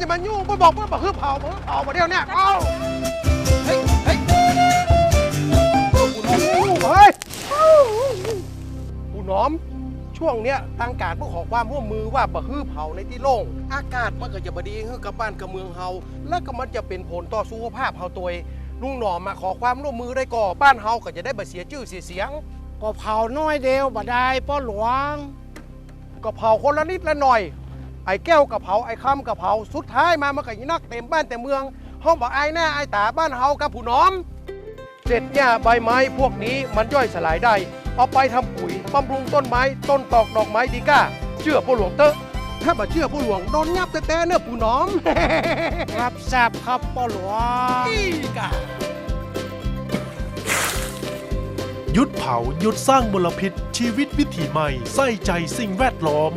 อย่ามายุ่งไปบอกว่าบ่ฮือเผาบ่ฮือเผาบ่เดียวเนี่ยเอ้าเฮ้ยเฮ้ยผู้น้อมเฮ้ยผู้น้อม ช่วงเนี้ยทางการพวกขอความร่วมมือว่าบ่ฮือเผาในที่โล่ง อากาศมันก็จะบดีฮือกับบ้านกับเมืองเฮา แล้วก็มันจะเป็นผลต่อสุขภาพเฮาตัวเองลุงหนอมมาขอความร่วมมือได้ก่อบ้านเฮาก็จะได้บ่เสียชื่อเสียเสียง ก็เผาน้อยเดียวบ่ได้ป้อหลวง ก็เผาคนละนิดละหน่อย ไอ้แก้วกับเผาไอ้คำกับเผาสุดท้ายมามันก็ยินักเต็มบ้านเต็มเมืองห้องบอกไอ้แน่ไอ้ตาบ้านเฮากับผู้น้อมเศษหญ้าใบไม้พวกนี้มันย่อยสลายได้เอาไปทำปุ๋ยบำรุงต้นไม้ต้นตอกดอกไม้ดีก้าเชื่อผู้หลวงเตอะถ้าบ่เชื่อผู้หลวงโดนยับแต่แต่เนื้อะผู้น้อมรับทราบครับป้อหลวงอีกาหยุดเผาหยุดสร้างมลพิษชีวิตวิถีใหม่ ใส่ใจสิ่งแวดล้อม